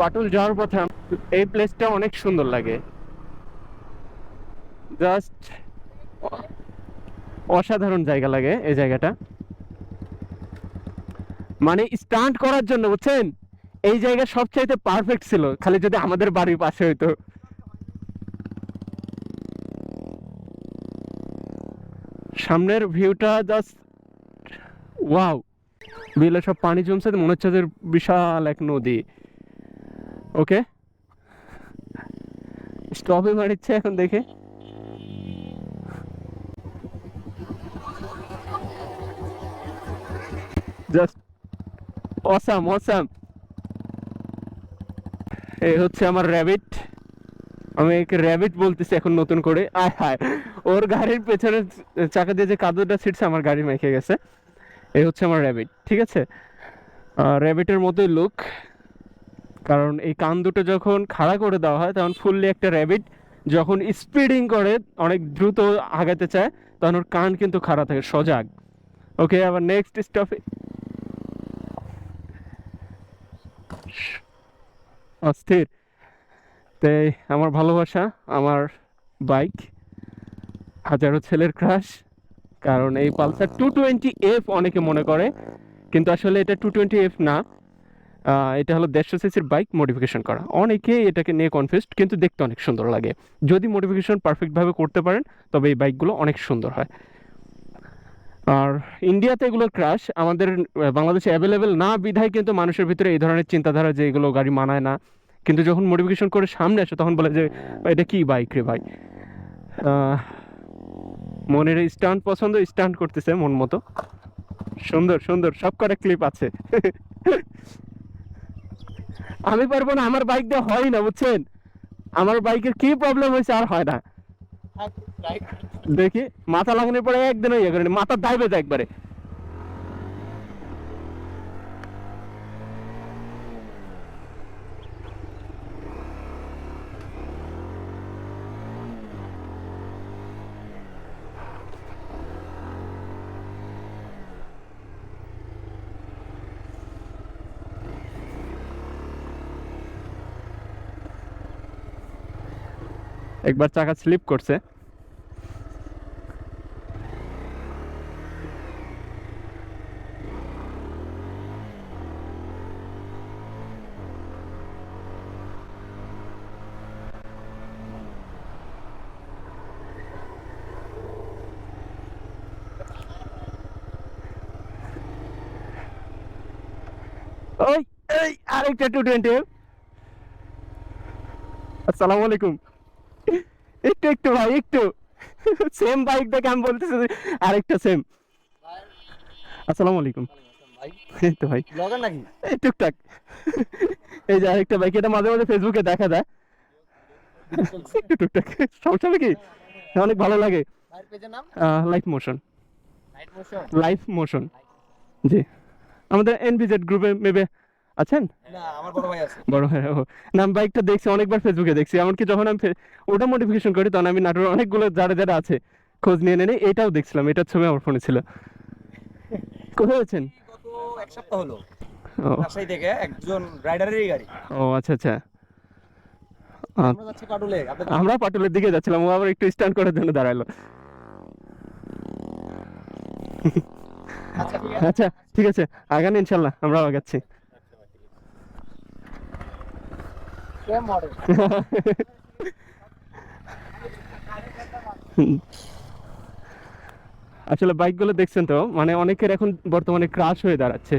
পাটুল যাওয়ার পথে এই প্লেসটা অনেক সুন্দর লাগে। জাস্ট অসাধারণ জায়গা লাগে এই জায়গাটা। মানে স্টান্ট করার জন্য, বুঝছেন? এই জায়গা সবচাইতে পারফেক্ট ছিল, খালি যদি আমাদের বাড়ির পাশে হইতো। সামনের ভিউটা জাস্ট ওয়াও বিলে সব পানি জমছে, মনে হচ্ছে বিশাল এক নদী। ওকে? স্টপে মারিচ্ছে এখন দেখে। জাস্ট অসাম অসাম এই হচ্ছে আমার র্যাবিট আমি একে র্যাবিট বলতেছি এখন নতুন করে। আয় হায়, ওর গাড়ির পেছনের চাকা দিয়ে যে কাদুটা ছিটছে, আমার গাড়ি মেখে গেছে। এই হচ্ছে আমার র্যাবিট ঠিক আছে? র্যাবিটের মতোই লুক কারণ এই কান দুটো যখন খাড়া করে দেওয়া হয় তখন ফুললি একটা র্যাবিট যখন স্পিডিং করে অনেক দ্রুত আগাতে চায় তখন ওর কান কিন্তু খাড়া থাকে সজাগ। ওকে আবার নেক্সট স্টপে অস্থির। তাই আমার ভালোবাসা আমার বাইক হাজারো ছেলের ক্রাশ কারণ এই পালসার টু টোয়েন্টি এফ অনেকে মনে করে কিন্তু আসলে এটা টু টোয়েন্টি এফ না। এটা হলো দেড়শো সিসির বাইক মডিফিকেশন করা। অনেকে এটাকে নিয়ে কনফিউজড কিন্তু দেখতে অনেক সুন্দর লাগে। যদি মডিফিকেশন পারফেক্টভাবে করতে পারেন, তবে এই বাইকগুলো অনেক সুন্দর হয়। আর ইন্ডিয়াতে এগুলোর ক্রাশ আমাদের বাংলাদেশে অ্যাভেলেবেল না বিধায় কিন্তু মানুষের ভিতরে এই ধরনের চিন্তাধারা যে এগুলো গাড়ি মানায় না। কিন্তু যখন মডিফিকেশন করে সামনে আসে, তখন বলে যে, এটা কি বাইক রে ভাই? মনের স্টান্ট পছন্দ স্টান্ট করতেছে মন মতো। সুন্দর সুন্দর সব কটা ক্লিপ আছে। আমি পারব না আমার বাইক দিয়ে হয় না বুঝছেন? আমার বাইকের কি প্রবলেম হয়েছে আর হয় না। দেখি মাথা লাগানোর পরে একদিন ইয়ে করেনি মাথা দাইবে যায় একবারে। একবার চাকা স্লিপ করছে। ওই এই আরেকটা টু টোয়েন্টি আসসালামু আলাইকুম। একটু একটু ভাই একটু। সেম বাইক দেখে আমি বলতেছি আরেকটা সেম আসসালামু আলাইকুম ভাই। এই তো ভাই। ব্লগার নাকি? এই টুকটাক। এই যে আরেকটা বাইক এটা মাঝে মাঝে ফেসবুকে দেখা যায়। একটু টুকটাক। সমস্যা হবে কি? অনেক ভালো লাগে। Life motion life motion ji. আমাদের এনভিজেড গ্রুপে মেবে আছেন? না বড় ভাই না আমি বাইকটা দেখছি অনেকবার ফেসবুকে দেখছি। এমনকি যখন আমি ওটা মডিফিকেশন করি তখন আমি নাটোর অনেকগুলো যারা যারা আছে খোঁজ নিয়ে নিয়ে এটাও দেখছিলাম এটার ছবি আমার ফোনে ছিল। কোথায় আছেন? এক সপ্তাহ হলো। রাজশাহী থেকে একজন রাইডারেরই গাড়ি। ও আচ্ছা আচ্ছা। আমরা পাটুলের দিকে যাচ্ছিলাম ও আবার একটু স্ট্যান্ড করার জন্য দাঁড়াল। আচ্ছা আচ্ছা ঠিক আছে। আগান ইনশাল্লাহ আমরাও আগাচ্ছি। সেম মডেল আসলে বাইকগুলো দেখছেন তো মানে অনেকের এখন বর্তমানে ক্রাশ হয়ে দাঁড়াচ্ছে।